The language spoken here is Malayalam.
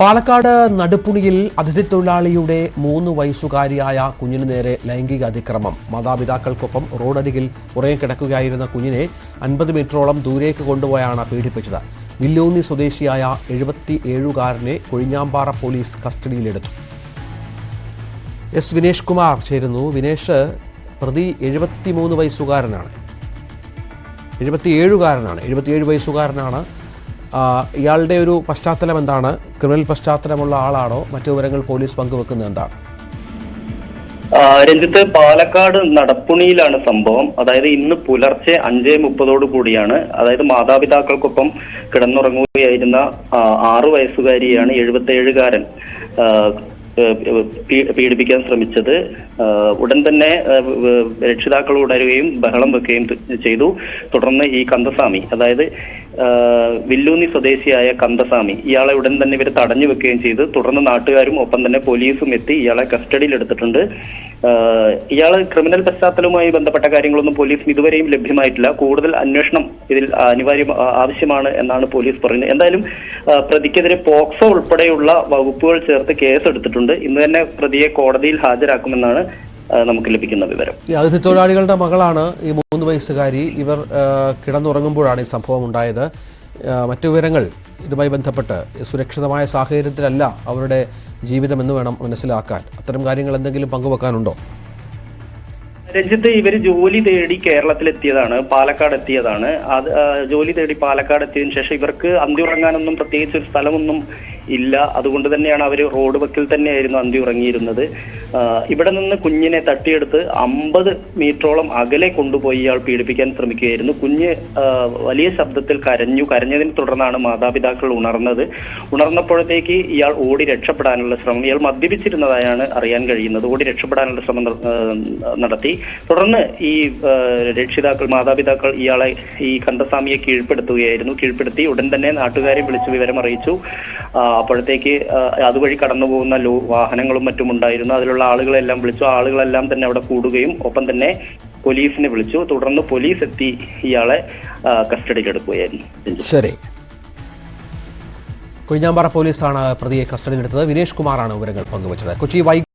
പാലക്കാട് നടുപ്പുണിയിൽ അതിഥി തൊഴിലാളിയുടെ മൂന്ന് വയസ്സുകാരിയായ കുഞ്ഞിനു നേരെ ലൈംഗിക അതിക്രമം. മാതാപിതാക്കൾക്കൊപ്പം റോഡരികിൽ ഉറങ്ങിക്കിടക്കുകയായിരുന്ന കുഞ്ഞിനെ അൻപത് മീറ്ററോളം ദൂരേക്ക് കൊണ്ടുപോയാണ് പീഡിപ്പിച്ചത്. വില്ലൂന്നി സ്വദേശിയായ എഴുപത്തി ഏഴുകാരനെ കൊഴിഞ്ഞാമ്പാറ പോലീസ് കസ്റ്റഡിയിലെടുത്തു. എസ് വിനേഷ് കുമാർ ചേരുന്നു. വിനേഷ് പ്രതി എഴുപത്തിമൂന്ന് വയസ്സുകാരനാണ്. എഴുപത്തിയേഴുകാരനാണ്. എഴുപത്തിയേഴ് വയസ്സുകാരനാണ് ഇയാളുടെ ഒരു പശ്ചാത്തലം എന്താണ്? ക്രിമിനൽ പശ്ചാത്തലമുള്ള ആളാണോ? മറ്റു വിവരങ്ങൾ പോലീസ് പങ്കുവെക്കുന്നത് എന്താണ്? രഞ്ജിത്ത് പാലക്കാട് നടപ്പുണിയിലാണ് സംഭവം. അതായത് ഇന്ന് പുലർച്ചെ അഞ്ചേ മുപ്പതോടു കൂടിയാണ്. അതായത് മാതാപിതാക്കൾക്കൊപ്പം കിടന്നുറങ്ങുകയായിരുന്ന ആറു വയസ്സുകാരിയാണ് എഴുപത്തേഴുകാരൻ പീഡിപ്പിക്കാൻ ശ്രമിച്ചത്. ഉടൻ തന്നെ രക്ഷിതാക്കൾ ഉണരുകയും ബഹളം വെക്കുകയും ചെയ്തു. തുടർന്ന് ഈ കന്ദസ്വാമി അതായത് വില്ലൂന്നി സ്വദേശിയായ കന്തസ്വാമി. ഇയാളെ ഉടൻ തന്നെ ഇവർ തടഞ്ഞു വെക്കുകയും ചെയ്തു. തുടർന്ന് നാട്ടുകാരും ഒപ്പം തന്നെ പോലീസും എത്തി ഇയാളെ കസ്റ്റഡിയിൽ എടുത്തിട്ടുണ്ട്. ഇയാളെ ക്രിമിനൽ പശ്ചാത്തലവുമായി ബന്ധപ്പെട്ട കാര്യങ്ങളൊന്നും പോലീസിന് ഇതുവരെയും ലഭ്യമായിട്ടില്ല. കൂടുതൽ അന്വേഷണം ഇതിൽ അനിവാര്യം ആവശ്യമാണ് എന്നാണ് പോലീസ് പറയുന്നത്. എന്തായാലും പ്രതിക്കെതിരെ പോക്സോ ഉൾപ്പെടെയുള്ള വകുപ്പുകൾ ചേർത്ത് കേസ് എടുത്തിട്ടുണ്ട് ഇന്ന് തന്നെ പ്രതിയെ കോടതിയിൽ ഹാജരാക്കുമെന്നാണ് നമുക്ക് ലഭിക്കുന്ന വിവരം. അതിഥി തൊഴിലാളികളുടെ മകളാണ് ഈ മൂന്ന് വയസ്സുകാരി. ഇവർ കിടന്നുറങ്ങുമ്പോഴാണ് ഈ സംഭവം ഉണ്ടായത് മറ്റു വിവരങ്ങൾ ഇതുമായി ബന്ധപ്പെട്ട് സുരക്ഷിതമായ സാഹചര്യത്തിലല്ല അവരുടെ ജീവിതമെന്ന് വേണം മനസ്സിലാക്കാൻ. അത്തരം കാര്യങ്ങൾ എന്തെങ്കിലും പങ്കുവെക്കാനുണ്ടോ? രഞ്ജിത്ത് ഇവർ ജോലി തേടി കേരളത്തിലെത്തിയതാണ് പാലക്കാട് എത്തിയതാണ്. അത് ജോലി തേടി പാലക്കാട് എത്തിയതിനു ശേഷം ഇവർക്ക് അന്തി ഉറങ്ങാനൊന്നും പ്രത്യേകിച്ച് ഒരു സ്ഥലമൊന്നും ഇല്ല. അതുകൊണ്ട് തന്നെയാണ് അവർ റോഡ് വക്കിൽ തന്നെയായിരുന്നു അന്തി ഉറങ്ങിയിരുന്നത്. ഇവിടെ നിന്ന് കുഞ്ഞിനെ തട്ടിയെടുത്ത് അമ്പത് മീറ്ററോളം അകലെ കൊണ്ടുപോയി ഇയാൾ പീഡിപ്പിക്കാൻ ശ്രമിക്കുകയായിരുന്നു. കുഞ്ഞ് വലിയ ശബ്ദത്തിൽ കരഞ്ഞു. കരഞ്ഞതിനെ തുടർന്നാണ് മാതാപിതാക്കൾ ഉണർന്നത്. ഉണർന്നപ്പോഴത്തേക്ക് ഇയാൾ ഓടി രക്ഷപ്പെടാനുള്ള ശ്രമം ഇയാൾ മദ്യപിച്ചിരുന്നതായാണ് അറിയാൻ കഴിയുന്നത്. ഓടി രക്ഷപ്പെടാനുള്ള ശ്രമം നടത്തി. തുടർന്ന് ഈ രക്ഷിതാക്കൾ മാതാപിതാക്കൾ ഇയാളെ ഈ കണ്ടസ്വാമിയെ കീഴ്പ്പെടുത്തുകയായിരുന്നു. കീഴ്പ്പെടുത്തി ഉടൻ തന്നെ നാട്ടുകാരെ വിളിച്ച് വിവരം അറിയിച്ചു അപ്പോഴത്തേക്ക് അതുവഴി കടന്നു പോകുന്ന ലോ വാഹനങ്ങളും മറ്റും ഉണ്ടായിരുന്നു. അതിലുള്ള ആളുകളെല്ലാം വിളിച്ചു. ആളുകളെല്ലാം തന്നെ അവിടെ കൂടുകയും ഒപ്പം തന്നെ പോലീസിനെ വിളിച്ചു. തുടർന്ന് പോലീസ് എത്തി ഇയാളെ കസ്റ്റഡിയിലെടുക്കുകയായിരുന്നു. ശരി. കൊഴിഞ്ഞാമ്പാറ പോലീസാണ് പ്രതിയെ കസ്റ്റഡിയിലെടുത്തത്. വിനേഷ് കുമാറാണ് വിവരങ്ങൾ പങ്കുവച്ചത്. കൊച്ചി വൈ